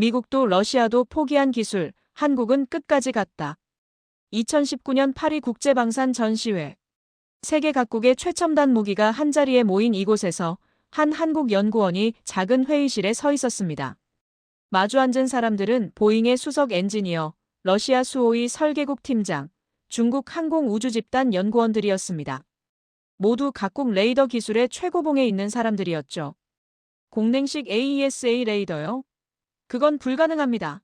미국도 러시아도 포기한 기술, 한국은 끝까지 갔다. 2019년 파리 국제방산 전시회. 세계 각국의 최첨단 무기가 한자리에 모인 이곳에서 한 한국 연구원이 작은 회의실에 서 있었습니다. 마주 앉은 사람들은 보잉의 수석 엔지니어, 러시아 수호의 설계국 팀장, 중국 항공우주집단 연구원들이었습니다. 모두 각국 레이더 기술의 최고봉에 있는 사람들이었죠. 공냉식 AESA 레이더요? 그건 불가능합니다.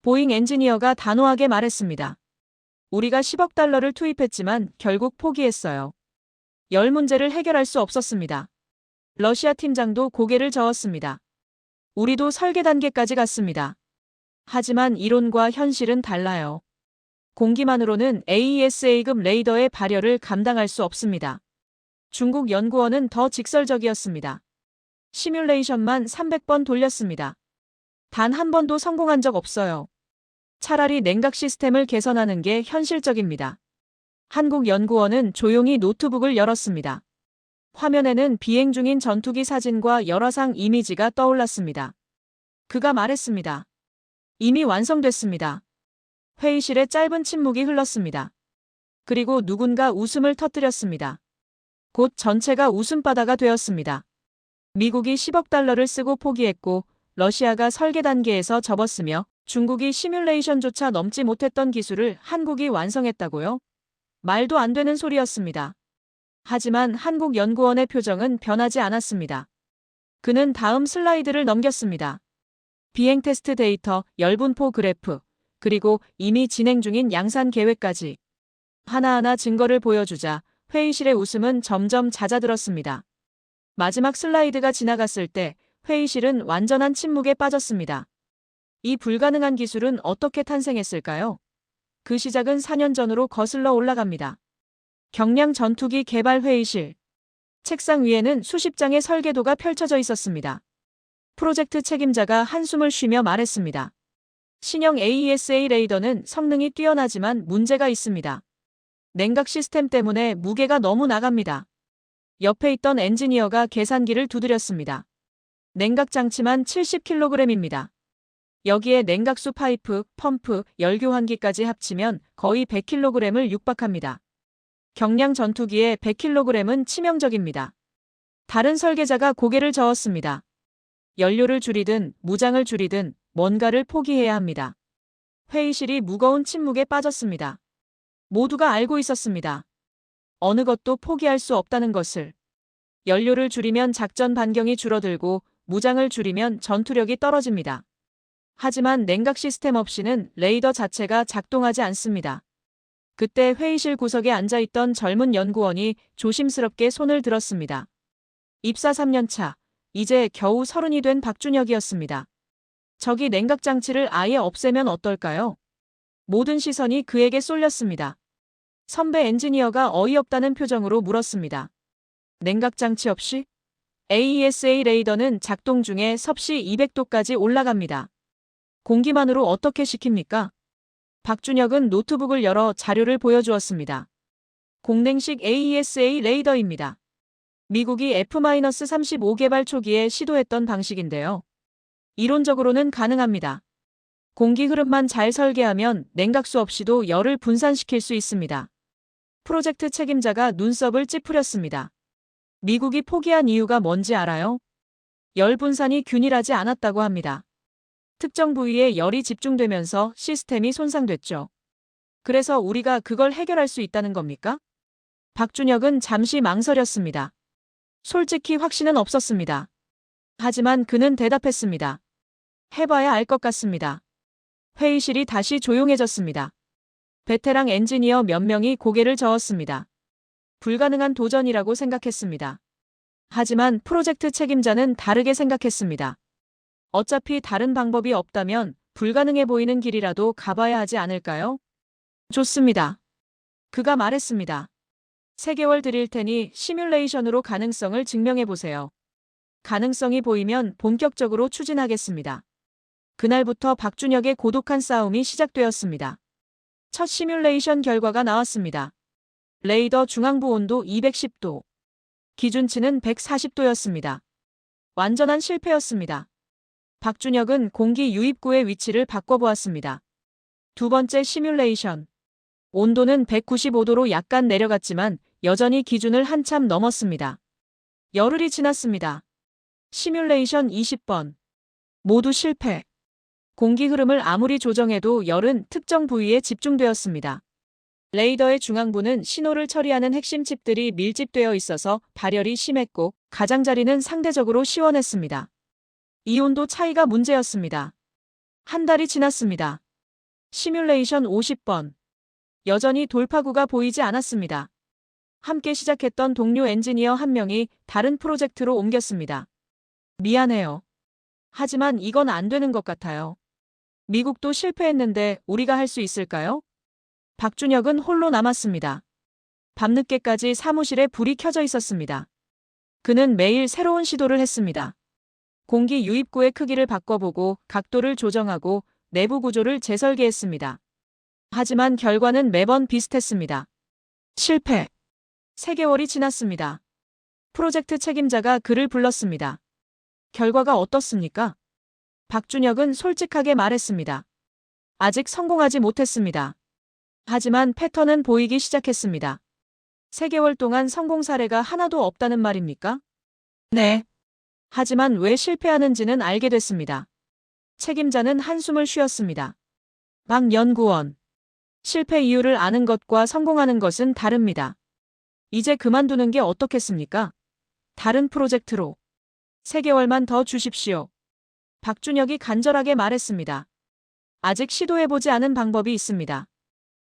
보잉 엔지니어가 단호하게 말했습니다. 우리가 10억 달러를 투입했지만 결국 포기했어요. 열 문제를 해결할 수 없었습니다. 러시아 팀장도 고개를 저었습니다. 우리도 설계 단계까지 갔습니다. 하지만 이론과 현실은 달라요. 공기만으로는 AESA급 레이더의 발열을 감당할 수 없습니다. 중국 연구원은 더 직설적이었습니다. 시뮬레이션만 300번 돌렸습니다. 단 한 번도 성공한 적 없어요. 차라리 냉각 시스템을 개선하는 게 현실적입니다. 한국연구원은 조용히 노트북을 열었습니다. 화면에는 비행 중인 전투기 사진과 열화상 이미지가 떠올랐습니다. 그가 말했습니다. 이미 완성됐습니다. 회의실에 짧은 침묵이 흘렀습니다. 그리고 누군가 웃음을 터뜨렸습니다. 곧 전체가 웃음바다가 되었습니다. 미국이 10억 달러를 쓰고 포기했고 러시아가 설계 단계에서 접었으며 중국이 시뮬레이션조차 넘지 못했던 기술을 한국이 완성했다고요? 말도 안 되는 소리였습니다. 하지만 한국 연구원의 표정은 변하지 않았습니다. 그는 다음 슬라이드를 넘겼습니다. 비행 테스트 데이터, 열분포 그래프, 그리고 이미 진행 중인 양산 계획까지 하나하나 증거를 보여주자 회의실의 웃음은 점점 잦아들었습니다. 마지막 슬라이드가 지나갔을 때 회의실은 완전한 침묵에 빠졌습니다. 이 불가능한 기술은 어떻게 탄생했을까요? 그 시작은 4년 전으로 거슬러 올라갑니다. 경량 전투기 개발 회의실. 책상 위에는 수십 장의 설계도가 펼쳐져 있었습니다. 프로젝트 책임자가 한숨을 쉬며 말했습니다. 신형 AESA 레이더는 성능이 뛰어나지만 문제가 있습니다. 냉각 시스템 때문에 무게가 너무 나갑니다. 옆에 있던 엔지니어가 계산기를 두드렸습니다. 냉각 장치만 70kg입니다. 여기에 냉각수 파이프, 펌프, 열교환기까지 합치면 거의 100kg을 육박합니다. 경량 전투기의 100kg은 치명적입니다. 다른 설계자가 고개를 저었습니다. 연료를 줄이든 무장을 줄이든 뭔가를 포기해야 합니다. 회의실이 무거운 침묵에 빠졌습니다. 모두가 알고 있었습니다. 어느 것도 포기할 수 없다는 것을. 연료를 줄이면 작전 반경이 줄어들고 무장을 줄이면 전투력이 떨어집니다. 하지만 냉각 시스템 없이는 레이더 자체가 작동하지 않습니다. 그때 회의실 구석에 앉아있던 젊은 연구원이 조심스럽게 손을 들었습니다. 입사 3년차, 이제 겨우 서른이 된 박준혁이었습니다. 저기 냉각 장치를 아예 없애면 어떨까요? 모든 시선이 그에게 쏠렸습니다. 선배 엔지니어가 어이없다는 표정으로 물었습니다. 냉각 장치 없이? AESA 레이더는 작동 중에 섭씨 200도까지 올라갑니다. 공기만으로 어떻게 시킵니까? 박준혁은 노트북을 열어 자료를 보여주었습니다. 공냉식 AESA 레이더입니다. 미국이 F-35 개발 초기에 시도했던 방식인데요. 이론적으로는 가능합니다. 공기 흐름만 잘 설계하면 냉각수 없이도 열을 분산시킬 수 있습니다. 프로젝트 책임자가 눈썹을 찌푸렸습니다. 미국이 포기한 이유가 뭔지 알아요? 열 분산이 균일하지 않았다고 합니다. 특정 부위에 열이 집중되면서 시스템이 손상됐죠. 그래서 우리가 그걸 해결할 수 있다는 겁니까? 박준혁은 잠시 망설였습니다. 솔직히 확신은 없었습니다. 하지만 그는 대답했습니다. 해봐야 알 것 같습니다. 회의실이 다시 조용해졌습니다. 베테랑 엔지니어 몇 명이 고개를 저었습니다. 불가능한 도전이라고 생각했습니다. 하지만 프로젝트 책임자는 다르게 생각했습니다. 어차피 다른 방법이 없다면 불가능해 보이는 길이라도 가봐야 하지 않을까요? 좋습니다. 그가 말했습니다. 3개월 드릴 테니 시뮬레이션으로 가능성을 증명해 보세요. 가능성이 보이면 본격적으로 추진하겠습니다. 그날부터 박준혁의 고독한 싸움이 시작되었습니다. 첫 시뮬레이션 결과가 나왔습니다. 레이더 중앙부 온도 210도. 기준치는 140도였습니다. 완전한 실패였습니다. 박준혁은 공기 유입구의 위치를 바꿔보았습니다. 두 번째 시뮬레이션. 온도는 195도로 약간 내려갔지만 여전히 기준을 한참 넘었습니다. 열흘이 지났습니다. 시뮬레이션 20번. 모두 실패. 공기 흐름을 아무리 조정해도 열은 특정 부위에 집중되었습니다. 레이더의 중앙부는 신호를 처리하는 핵심 칩들이 밀집되어 있어서 발열이 심했고 가장자리는 상대적으로 시원했습니다. 이 온도 차이가 문제였습니다. 한 달이 지났습니다. 시뮬레이션 50번. 여전히 돌파구가 보이지 않았습니다. 함께 시작했던 동료 엔지니어 한 명이 다른 프로젝트로 옮겼습니다. 미안해요. 하지만 이건 안 되는 것 같아요. 미국도 실패했는데 우리가 할 수 있을까요? 박준혁은 홀로 남았습니다. 밤늦게까지 사무실에 불이 켜져 있었습니다. 그는 매일 새로운 시도를 했습니다. 공기 유입구의 크기를 바꿔보고 각도를 조정하고 내부 구조를 재설계했습니다. 하지만 결과는 매번 비슷했습니다. 실패. 3개월이 지났습니다. 프로젝트 책임자가 그를 불렀습니다. 결과가 어떻습니까? 박준혁은 솔직하게 말했습니다. 아직 성공하지 못했습니다. 하지만 패턴은 보이기 시작했습니다. 3개월 동안 성공 사례가 하나도 없다는 말입니까? 네. 하지만 왜 실패하는지는 알게 됐습니다. 책임자는 한숨을 쉬었습니다. 박 연구원. 실패 이유를 아는 것과 성공하는 것은 다릅니다. 이제 그만두는 게 어떻겠습니까? 다른 프로젝트로. 3개월만 더 주십시오. 박준혁이 간절하게 말했습니다. 아직 시도해보지 않은 방법이 있습니다.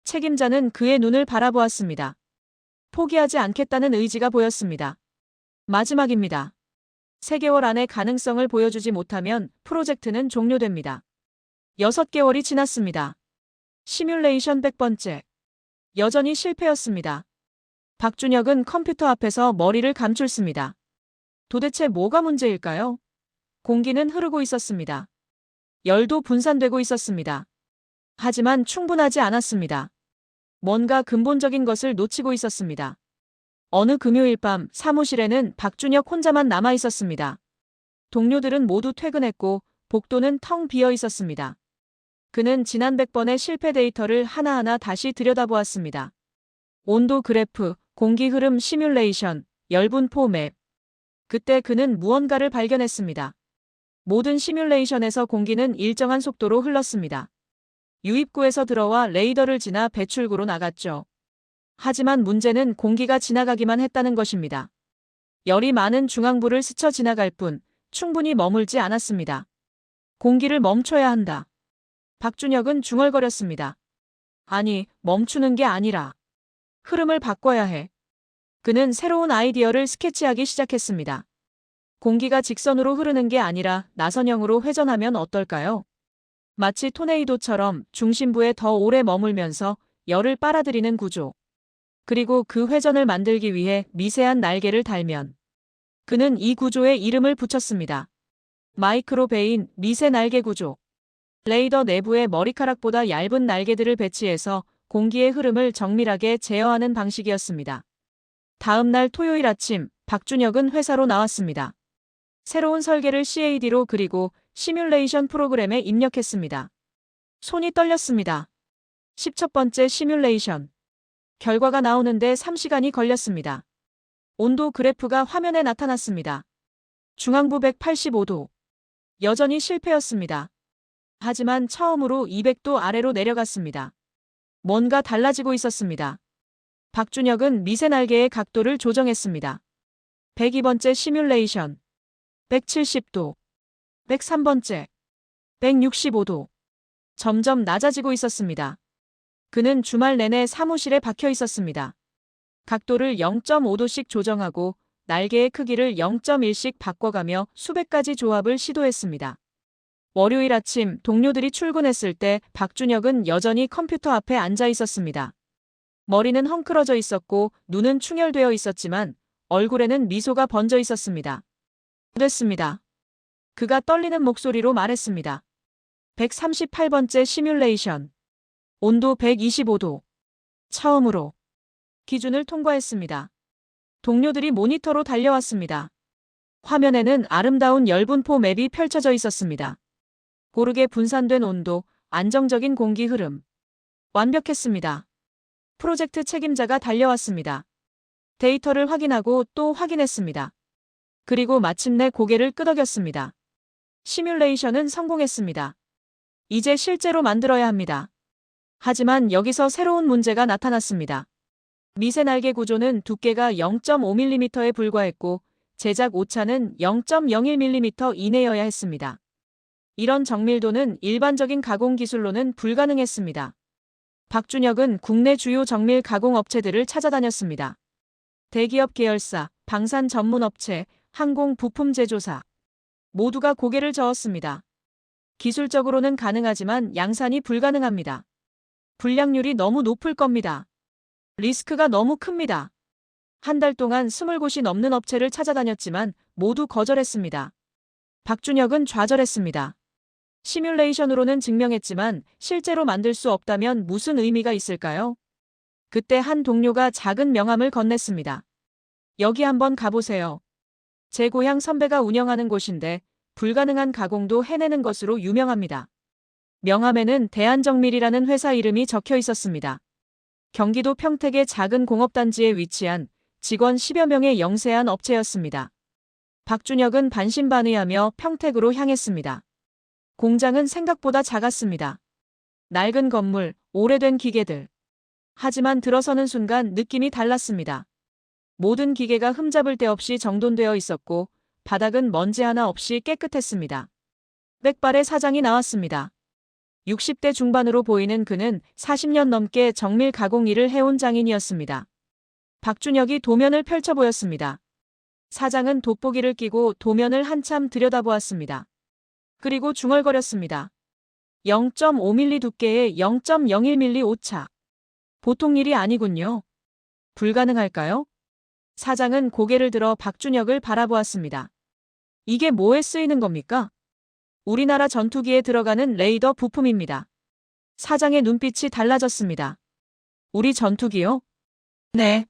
책임자는 그의 눈을 바라보았습니다. 포기하지 않겠다는 의지가 보였습니다. 마지막입니다. 3개월 안에 가능성을 보여주지 못하면 프로젝트는 종료됩니다. 6개월이 지났습니다. 시뮬레이션 100번째. 여전히 실패였습니다. 박준혁은 컴퓨터 앞에서 머리를 감출습니다. 도대체 뭐가 문제일까요? 공기는 흐르고 있었습니다. 열도 분산되고 있었습니다. 하지만 충분하지 않았습니다. 뭔가 근본적인 것을 놓치고 있었습니다. 어느 금요일 밤 사무실에는 박준혁 혼자만 남아 있었습니다. 동료들은 모두 퇴근했고 복도는 텅 비어 있었습니다. 그는 지난 100번의 실패 데이터를 하나하나 다시 들여다보았습니다. 온도 그래프, 공기 흐름 시뮬레이션, 열분 포 맵. 그때 그는 무언가를 발견했습니다. 모든 시뮬레이션에서 공기는 일정한 속도로 흘렀습니다. 유입구에서 들어와 레이더를 지나 배출구로 나갔죠. 하지만 문제는 공기가 지나가기만 했다는 것입니다. 열이 많은 중앙부를 스쳐 지나갈 뿐 충분히 머물지 않았습니다. 공기를 멈춰야 한다. 박준혁은 중얼거렸습니다. 아니, 멈추는 게 아니라 흐름을 바꿔야 해. 그는 새로운 아이디어를 스케치하기 시작했습니다. 공기가 직선으로 흐르는 게 아니라 나선형으로 회전하면 어떨까요? 마치 토네이도처럼 중심부에 더 오래 머물면서 열을 빨아들이는 구조. 그리고 그 회전을 만들기 위해 미세한 날개를 달면 그는 이 구조에 이름을 붙였습니다. 마이크로베인 미세 날개 구조. 레이더 내부에 머리카락보다 얇은 날개들을 배치해서 공기의 흐름을 정밀하게 제어하는 방식이었습니다. 다음 날 토요일 아침 박준혁은 회사로 나왔습니다. 새로운 설계를 CAD로 그리고 시뮬레이션 프로그램에 입력했습니다. 손이 떨렸습니다. 10첫 번째 시뮬레이션. 결과가 나오는데 3시간이 걸렸습니다. 온도 그래프가 화면에 나타났습니다. 중앙부 185도. 여전히 실패였습니다. 하지만 처음으로 200도 아래로 내려갔습니다. 뭔가 달라지고 있었습니다. 박준혁은 미세 날개의 각도를 조정했습니다. 102번째 시뮬레이션. 170도. 103번째. 165도. 점점 낮아지고 있었습니다. 그는 주말 내내 사무실에 박혀 있었습니다. 각도를 0.5도씩 조정하고 날개의 크기를 0.1씩 바꿔가며 수백 가지 조합을 시도했습니다. 월요일 아침 동료들이 출근했을 때 박준혁은 여전히 컴퓨터 앞에 앉아 있었습니다. 머리는 헝클어져 있었고 눈은 충혈되어 있었지만 얼굴에는 미소가 번져 있었습니다. 됐습니다. 그가 떨리는 목소리로 말했습니다. 138번째 시뮬레이션. 온도 125도. 처음으로 기준을 통과했습니다. 동료들이 모니터로 달려왔습니다. 화면에는 아름다운 열분포 맵이 펼쳐져 있었습니다. 고르게 분산된 온도, 안정적인 공기 흐름. 완벽했습니다. 프로젝트 책임자가 달려왔습니다. 데이터를 확인하고 또 확인했습니다. 그리고 마침내 고개를 끄덕였습니다. 시뮬레이션은 성공했습니다. 이제 실제로 만들어야 합니다. 하지만 여기서 새로운 문제가 나타났습니다. 미세 날개 구조는 두께가 0.5mm에 불과했고 제작 오차는 0.01mm 이내여야 했습니다. 이런 정밀도는 일반적인 가공 기술로는 불가능했습니다. 박준혁은 국내 주요 정밀 가공 업체들을 찾아다녔습니다. 대기업 계열사, 방산 전문 업체, 항공 부품 제조사 모두가 고개를 저었습니다. 기술적으로는 가능하지만 양산이 불가능합니다. 불량률이 너무 높을 겁니다. 리스크가 너무 큽니다. 한 달 동안 20곳이 넘는 업체를 찾아다녔지만 모두 거절했습니다. 박준혁은 좌절했습니다. 시뮬레이션으로는 증명했지만 실제로 만들 수 없다면 무슨 의미가 있을까요? 그때 한 동료가 작은 명함을 건넸습니다. 여기 한번 가보세요. 제 고향 선배가 운영하는 곳인데 불가능한 가공도 해내는 것으로 유명합니다. 명함에는 대한정밀이라는 회사 이름이 적혀 있었습니다. 경기도 평택의 작은 공업단지에 위치한 직원 10여 명의 영세한 업체였습니다. 박준혁은 반신반의하며 평택으로 향했습니다. 공장은 생각보다 작았습니다. 낡은 건물, 오래된 기계들. 하지만 들어서는 순간 느낌이 달랐습니다. 모든 기계가 흠잡을 데 없이 정돈되어 있었고 바닥은 먼지 하나 없이 깨끗했습니다. 백발의 사장이 나왔습니다. 60대 중반으로 보이는 그는 40년 넘게 정밀 가공 일을 해온 장인이었습니다. 박준혁이 도면을 펼쳐 보였습니다. 사장은 돋보기를 끼고 도면을 한참 들여다보았습니다. 그리고 중얼거렸습니다. 0.5mm 두께의 0.01mm 오차. 보통 일이 아니군요. 불가능할까요? 사장은 고개를 들어 박준혁을 바라보았습니다. 이게 뭐에 쓰이는 겁니까? 우리나라 전투기에 들어가는 레이더 부품입니다. 사장의 눈빛이 달라졌습니다. 우리 전투기요? 네.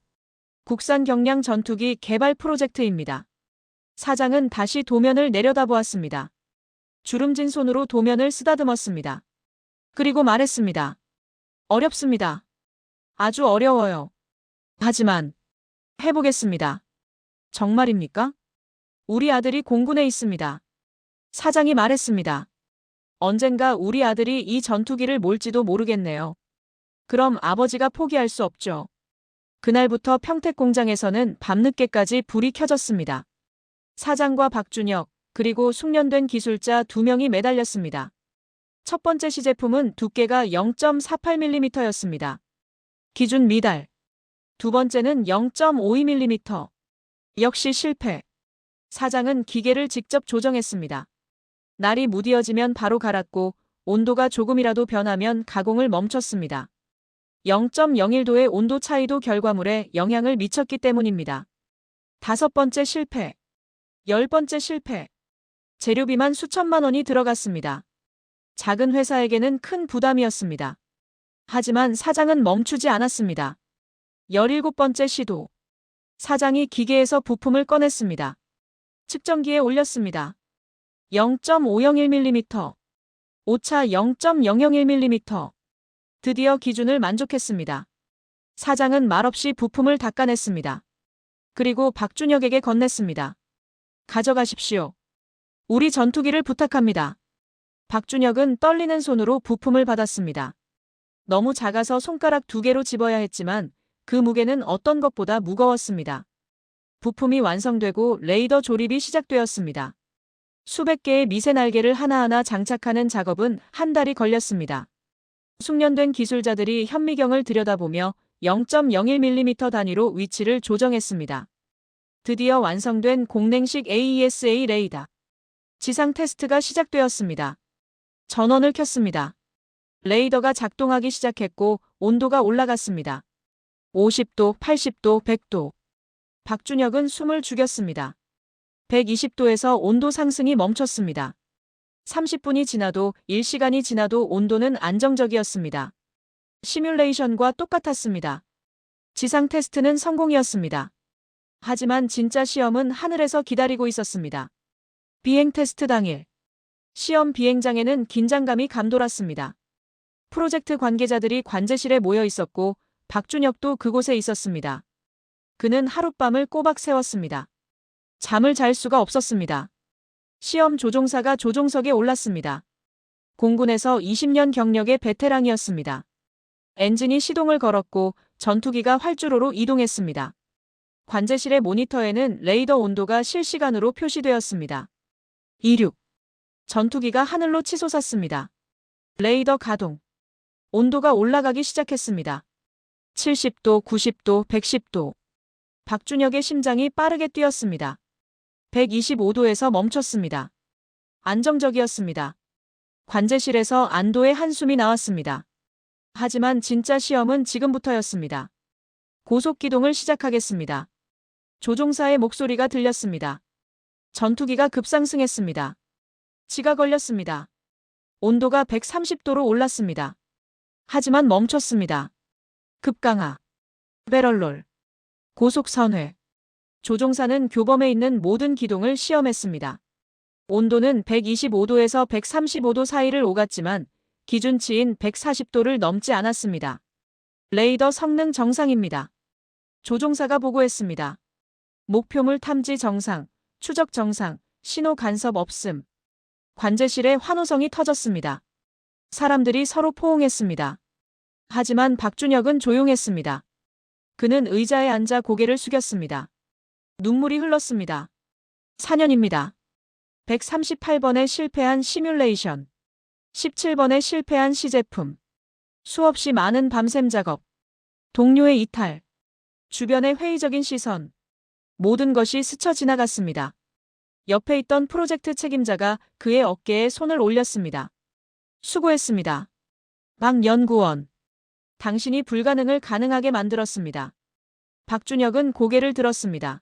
국산 경량 전투기 개발 프로젝트입니다. 사장은 다시 도면을 내려다보았습니다. 주름진 손으로 도면을 쓰다듬었습니다. 그리고 말했습니다. 어렵습니다. 아주 어려워요. 하지만 해보겠습니다. 정말입니까? 우리 아들이 공군에 있습니다. 사장이 말했습니다. 언젠가 우리 아들이 이 전투기를 몰지도 모르겠네요. 그럼 아버지가 포기할 수 없죠. 그날부터 평택 공장에서는 밤늦게까지 불이 켜졌습니다. 사장과 박준혁, 그리고 숙련된 기술자 두 명이 매달렸습니다. 첫 번째 시제품은 두께가 0.48mm였습니다. 기준 미달. 두 번째는 0.52mm. 역시 실패. 사장은 기계를 직접 조정했습니다. 날이 무디어지면 바로 갈았고 온도가 조금이라도 변하면 가공을 멈췄습니다. 0.01도의 온도 차이도 결과물에 영향을 미쳤기 때문입니다. 다섯 번째 실패. 열 번째 실패. 재료비만 수천만 원이 들어갔습니다. 작은 회사에게는 큰 부담이었습니다. 하지만 사장은 멈추지 않았습니다. 17번째 시도. 사장이 기계에서 부품을 꺼냈습니다. 측정기에 올렸습니다. 0.501mm. 오차 0.001mm. 드디어 기준을 만족했습니다. 사장은 말없이 부품을 닦아냈습니다. 그리고 박준혁에게 건넸습니다. 가져가십시오. 우리 전투기를 부탁합니다. 박준혁은 떨리는 손으로 부품을 받았습니다. 너무 작아서 손가락 두 개로 집어야 했지만 그 무게는 어떤 것보다 무거웠습니다. 부품이 완성되고 레이더 조립이 시작되었습니다. 수백 개의 미세 날개를 하나하나 장착하는 작업은 한 달이 걸렸습니다. 숙련된 기술자들이 현미경을 들여다보며 0.01mm 단위로 위치를 조정했습니다. 드디어 완성된 공냉식 AESA 레이더. 지상 테스트가 시작되었습니다. 전원을 켰습니다. 레이더가 작동하기 시작했고 온도가 올라갔습니다. 50도, 80도, 100도. 박준혁은 숨을 죽였습니다. 120도에서 온도 상승이 멈췄습니다. 30분이 지나도 1시간이 지나도 온도는 안정적이었습니다. 시뮬레이션과 똑같았습니다. 지상 테스트는 성공이었습니다. 하지만 진짜 시험은 하늘에서 기다리고 있었습니다. 비행 테스트 당일. 시험 비행장에는 긴장감이 감돌았습니다. 프로젝트 관계자들이 관제실에 모여 있었고 박준혁도 그곳에 있었습니다. 그는 하룻밤을 꼬박 세웠습니다. 잠을 잘 수가 없었습니다. 시험 조종사가 조종석에 올랐습니다. 공군에서 20년 경력의 베테랑이었습니다. 엔진이 시동을 걸었고 전투기가 활주로로 이동했습니다. 관제실의 모니터에는 레이더 온도가 실시간으로 표시되었습니다. 26. 전투기가 하늘로 치솟았습니다. 레이더 가동. 온도가 올라가기 시작했습니다. 70도, 90도, 110도. 박준혁의 심장이 빠르게 뛰었습니다. 125도에서 멈췄습니다. 안정적이었습니다. 관제실에서 안도의 한숨이 나왔습니다. 하지만 진짜 시험은 지금부터였습니다. 고속 기동을 시작하겠습니다. 조종사의 목소리가 들렸습니다. 전투기가 급상승했습니다. 지가 걸렸습니다. 온도가 130도로 올랐습니다. 하지만 멈췄습니다. 급강하. 배럴롤. 고속 선회. 조종사는 교범에 있는 모든 기동을 시험했습니다. 온도는 125도에서 135도 사이를 오갔지만 기준치인 140도를 넘지 않았습니다. 레이더 성능 정상입니다. 조종사가 보고했습니다. 목표물 탐지 정상, 추적 정상, 신호 간섭 없음. 관제실에 환호성이 터졌습니다. 사람들이 서로 포옹했습니다. 하지만 박준혁은 조용했습니다. 그는 의자에 앉아 고개를 숙였습니다. 눈물이 흘렀습니다. 4년입니다. 138번에 실패한 시뮬레이션. 17번에 실패한 시제품. 수없이 많은 밤샘 작업. 동료의 이탈. 주변의 회의적인 시선. 모든 것이 스쳐 지나갔습니다. 옆에 있던 프로젝트 책임자가 그의 어깨에 손을 올렸습니다. 수고했습니다. 박 연구원. 당신이 불가능을 가능하게 만들었습니다. 박준혁은 고개를 들었습니다.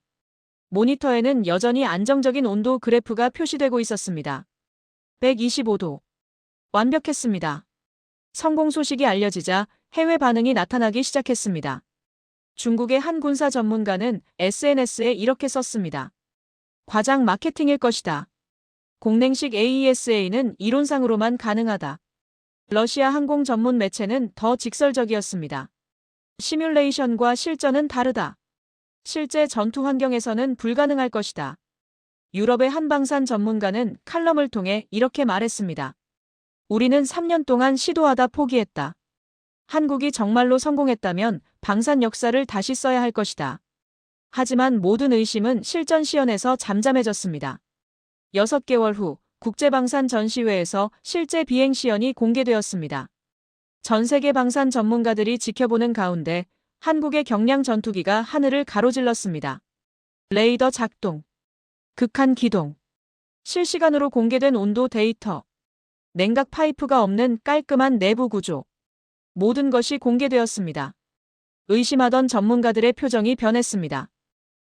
모니터에는 여전히 안정적인 온도 그래프가 표시되고 있었습니다. 125도. 완벽했습니다. 성공 소식이 알려지자 해외 반응이 나타나기 시작했습니다. 중국의 한 군사 전문가는 SNS에 이렇게 썼습니다. 과장 마케팅일 것이다. 공냉식 AESA는 이론상으로만 가능하다. 러시아 항공 전문 매체는 더 직설적이었습니다. 시뮬레이션과 실전은 다르다. 실제 전투 환경에서는 불가능할 것이다. 유럽의 한방산 전문가는 칼럼을 통해 이렇게 말했습니다. 우리는 3년 동안 시도하다 포기했다. 한국이 정말로 성공했다면 방산 역사를 다시 써야 할 것이다. 하지만 모든 의심은 실전 시연에서 잠잠해졌습니다. 6개월 후 국제방산 전시회에서 실제 비행 시연이 공개되었습니다. 전 세계 방산 전문가들이 지켜보는 가운데 한국의 경량 전투기가 하늘을 가로질렀습니다. 레이더 작동, 극한 기동, 실시간으로 공개된 온도 데이터, 냉각 파이프가 없는 깔끔한 내부 구조. 모든 것이 공개되었습니다. 의심하던 전문가들의 표정이 변했습니다.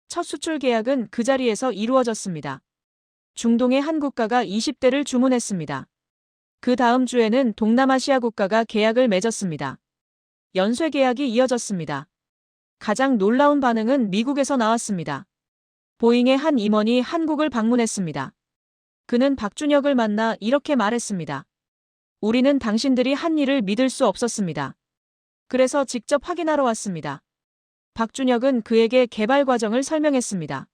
첫 수출 계약은 그 자리에서 이루어졌습니다. 중동의 한 국가가 20대를 주문했습니다. 그 다음 주에는 동남아시아 국가가 계약을 맺었습니다. 연쇄 계약이 이어졌습니다. 가장 놀라운 반응은 미국에서 나왔습니다. 보잉의 한 임원이 한국을 방문했습니다. 그는 박준혁을 만나 이렇게 말했습니다. 우리는 당신들이 한 일을 믿을 수 없었습니다. 그래서 직접 확인하러 왔습니다. 박준혁은 그에게 개발 과정을 설명했습니다.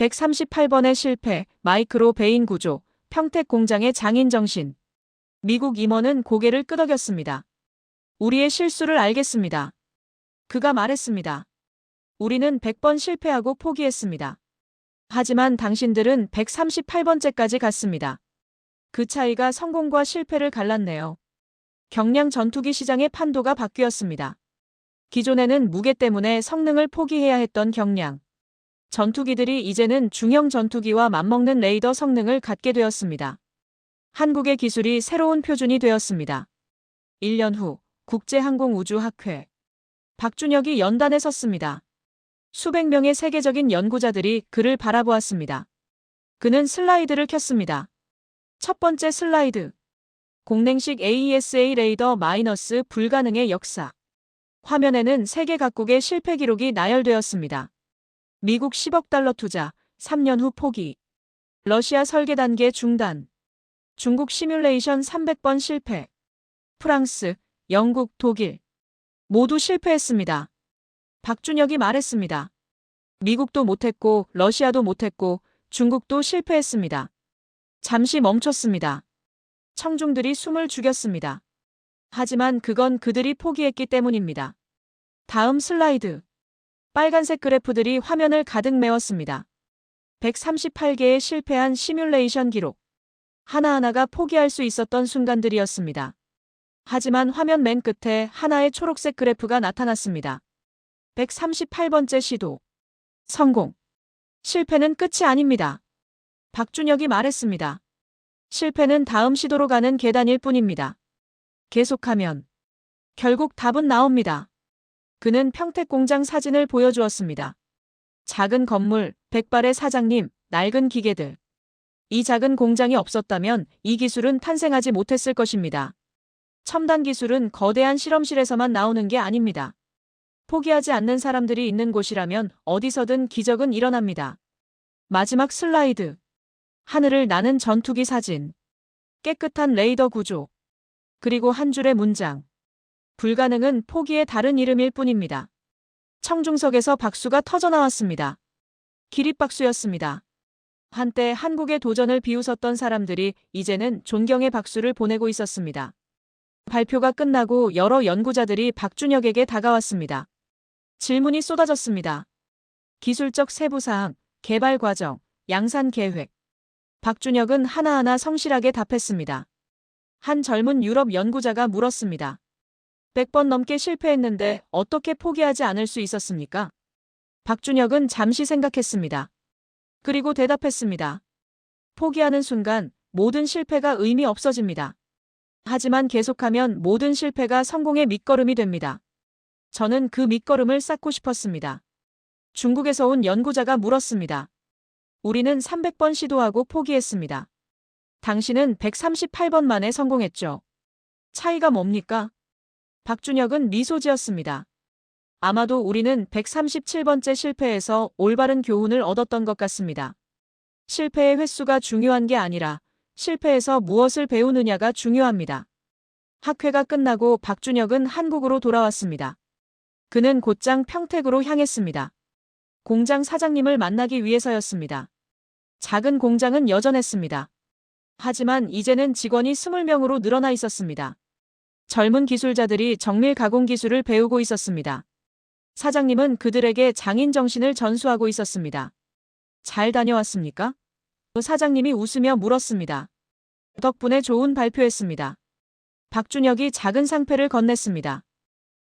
138번의 실패, 마이크로 베인 구조, 평택 공장의 장인 정신. 미국 임원은 고개를 끄덕였습니다. 우리의 실수를 알겠습니다. 그가 말했습니다. 우리는 100번 실패하고 포기했습니다. 하지만 당신들은 138번째까지 갔습니다. 그 차이가 성공과 실패를 갈랐네요. 경량 전투기 시장의 판도가 바뀌었습니다. 기존에는 무게 때문에 성능을 포기해야 했던 경량. 전투기들이 이제는 중형 전투기와 맞먹는 레이더 성능을 갖게 되었습니다. 한국의 기술이 새로운 표준이 되었습니다. 1년 후 국제항공우주학회. 박준혁이 연단에 섰습니다. 수백 명의 세계적인 연구자들이 그를 바라보았습니다. 그는 슬라이드를 켰습니다. 첫 번째 슬라이드. 공냉식 AESA 레이더 마이너스 불가능의 역사. 화면에는 세계 각국의 실패 기록이 나열되었습니다. 미국 10억 달러 투자, 3년 후 포기. 러시아 설계 단계 중단. 중국 시뮬레이션 300번 실패. 프랑스, 영국, 독일. 모두 실패했습니다. 박준혁이 말했습니다. 미국도 못했고, 러시아도 못했고, 중국도 실패했습니다. 잠시 멈췄습니다. 청중들이 숨을 죽였습니다. 하지만 그건 그들이 포기했기 때문입니다. 다음 슬라이드. 빨간색 그래프들이 화면을 가득 메웠습니다. 138개의 실패한 시뮬레이션 기록. 하나하나가 포기할 수 있었던 순간들이었습니다. 하지만 화면 맨 끝에 하나의 초록색 그래프가 나타났습니다. 138번째 시도. 성공. 실패는 끝이 아닙니다. 박준혁이 말했습니다. 실패는 다음 시도로 가는 계단일 뿐입니다. 계속하면 결국 답은 나옵니다. 그는 평택 공장 사진을 보여주었습니다. 작은 건물, 백발의 사장님, 낡은 기계들. 이 작은 공장이 없었다면 이 기술은 탄생하지 못했을 것입니다. 첨단 기술은 거대한 실험실에서만 나오는 게 아닙니다. 포기하지 않는 사람들이 있는 곳이라면 어디서든 기적은 일어납니다. 마지막 슬라이드. 하늘을 나는 전투기 사진. 깨끗한 레이더 구조. 그리고 한 줄의 문장. 불가능은 포기의 다른 이름일 뿐입니다. 청중석에서 박수가 터져나왔습니다. 기립박수였습니다. 한때 한국의 도전을 비웃었던 사람들이 이제는 존경의 박수를 보내고 있었습니다. 발표가 끝나고 여러 연구자들이 박준혁에게 다가왔습니다. 질문이 쏟아졌습니다. 기술적 세부사항, 개발 과정, 양산 계획. 박준혁은 하나하나 성실하게 답했습니다. 한 젊은 유럽 연구자가 물었습니다. 100번 넘게 실패했는데 어떻게 포기하지 않을 수 있었습니까? 박준혁은 잠시 생각했습니다. 그리고 대답했습니다. 포기하는 순간 모든 실패가 의미 없어집니다. 하지만 계속하면 모든 실패가 성공의 밑거름이 됩니다. 저는 그 밑거름을 쌓고 싶었습니다. 중국에서 온 연구자가 물었습니다. 우리는 300번 시도하고 포기했습니다. 당신은 138번 만에 성공했죠. 차이가 뭡니까? 박준혁은 미소 지었습니다. 아마도 우리는 137번째 실패에서 올바른 교훈을 얻었던 것 같습니다. 실패의 횟수가 중요한 게 아니라 실패에서 무엇을 배우느냐가 중요합니다. 학회가 끝나고 박준혁은 한국으로 돌아왔습니다. 그는 곧장 평택으로 향했습니다. 공장 사장님을 만나기 위해서였습니다. 작은 공장은 여전했습니다. 하지만 이제는 직원이 20명으로 늘어나 있었습니다. 젊은 기술자들이 정밀 가공 기술을 배우고 있었습니다. 사장님은 그들에게 장인 정신을 전수하고 있었습니다. 잘 다녀왔습니까? 사장님이 웃으며 물었습니다. 덕분에 좋은 발표했습니다. 박준혁이 작은 상패를 건넸습니다.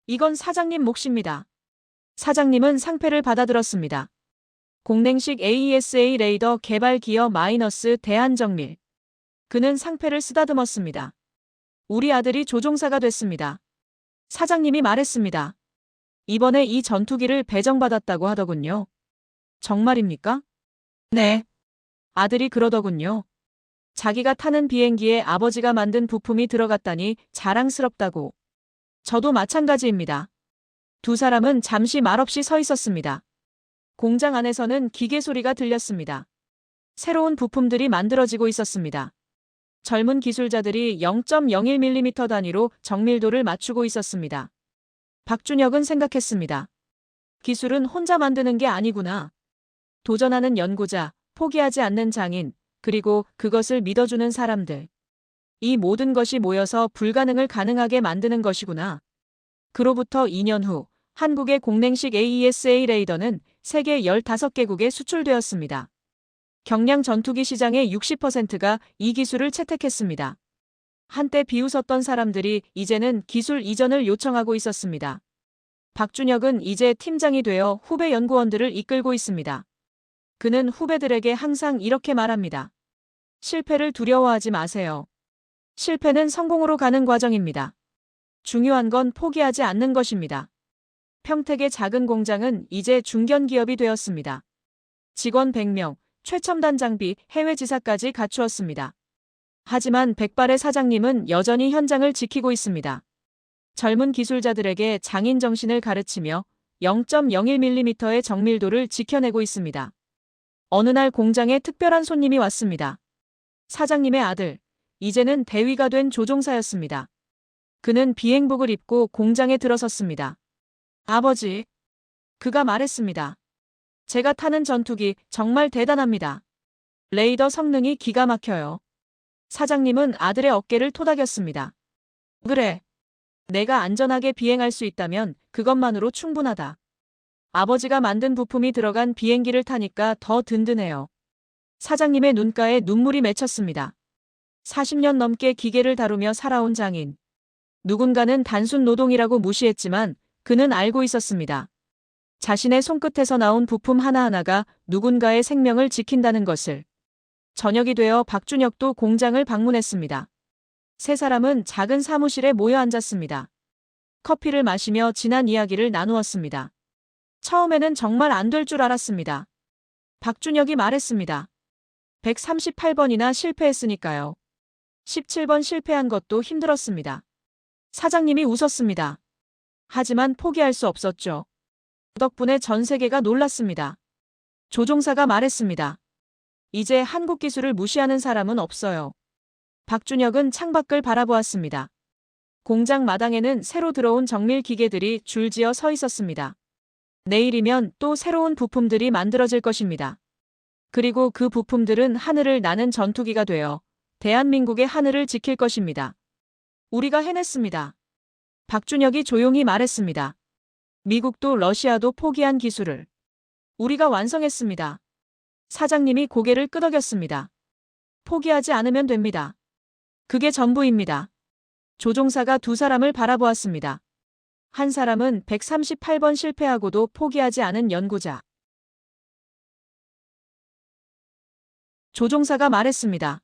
이건 사장님 몫입니다. 사장님은 상패를 받아들었습니다. 공냉식 AESA 레이더 개발 기업 마이너스 대한정밀. 그는 상패를 쓰다듬었습니다. 우리 아들이 조종사가 됐습니다. 사장님이 말했습니다. 이번에 이 전투기를 배정받았다고 하더군요. 정말입니까? 네. 아들이 그러더군요. 자기가 타는 비행기에 아버지가 만든 부품이 들어갔다니 자랑스럽다고. 저도 마찬가지입니다. 두 사람은 잠시 말없이 서 있었습니다. 공장 안에서는 기계 소리가 들렸습니다. 새로운 부품들이 만들어지고 있었습니다. 젊은 기술자들이 0.01mm 단위로 정밀도를 맞추고 있었습니다. 박준혁은 생각했습니다. 기술은 혼자 만드는 게 아니구나. 도전하는 연구자, 포기하지 않는 장인, 그리고 그것을 믿어주는 사람들. 이 모든 것이 모여서 불가능을 가능하게 만드는 것이구나. 그로부터 2년 후 한국의 공냉식 AESA 레이더는 세계 15개국에 수출되었습니다. 경량 전투기 시장의 60%가 이 기술을 채택했습니다. 한때 비웃었던 사람들이 이제는 기술 이전을 요청하고 있었습니다. 박준혁은 이제 팀장이 되어 후배 연구원들을 이끌고 있습니다. 그는 후배들에게 항상 이렇게 말합니다. 실패를 두려워하지 마세요. 실패는 성공으로 가는 과정입니다. 중요한 건 포기하지 않는 것입니다. 평택의 작은 공장은 이제 중견기업이 되었습니다. 직원 100명, 최첨단 장비, 해외 지사까지 갖추었습니다. 하지만 백발의 사장님은 여전히 현장을 지키고 있습니다. 젊은 기술자들에게 장인 정신을 가르치며 0.01mm의 정밀도를 지켜내고 있습니다. 어느 날 공장에 특별한 손님이 왔습니다. 사장님의 아들, 이제는 대위가 된 조종사였습니다. 그는 비행복을 입고 공장에 들어섰습니다. 아버지. 그가 말했습니다. 제가 타는 전투기 정말 대단합니다. 레이더 성능이 기가 막혀요. 사장님은 아들의 어깨를 토닥였습니다. 그래. 내가 안전하게 비행할 수 있다면 그것만으로 충분하다. 아버지가 만든 부품이 들어간 비행기를 타니까 더 든든해요. 사장님의 눈가에 눈물이 맺혔습니다. 40년 넘게 기계를 다루며 살아온 장인. 누군가는 단순 노동이라고 무시했지만 그는 알고 있었습니다. 자신의 손끝에서 나온 부품 하나하나가 누군가의 생명을 지킨다는 것을. 저녁이 되어 박준혁도 공장을 방문했습니다. 세 사람은 작은 사무실에 모여 앉았습니다. 커피를 마시며 지난 이야기를 나누었습니다. 처음에는 정말 안 될 줄 알았습니다. 박준혁이 말했습니다. 138번이나 실패했으니까요. 17번 실패한 것도 힘들었습니다. 사장님이 웃었습니다. 하지만 포기할 수 없었죠. 덕분에 전 세계가 놀랐습니다. 조종사가 말했습니다. 이제 한국 기술을 무시하는 사람은 없어요. 박준혁은 창밖을 바라보았습니다. 공장 마당에는 새로 들어온 정밀 기계들이 줄지어 서 있었습니다. 내일이면 또 새로운 부품들이 만들어질 것입니다. 그리고 그 부품들은 하늘을 나는 전투기가 되어 대한민국의 하늘을 지킬 것입니다. 우리가 해냈습니다. 박준혁이 조용히 말했습니다. 미국도 러시아도 포기한 기술을 우리가 완성했습니다. 사장님이 고개를 끄덕였습니다. 포기하지 않으면 됩니다. 그게 전부입니다. 조종사가 두 사람을 바라보았습니다. 한 사람은 138번 실패하고도 포기하지 않은 연구자. 조종사가 말했습니다.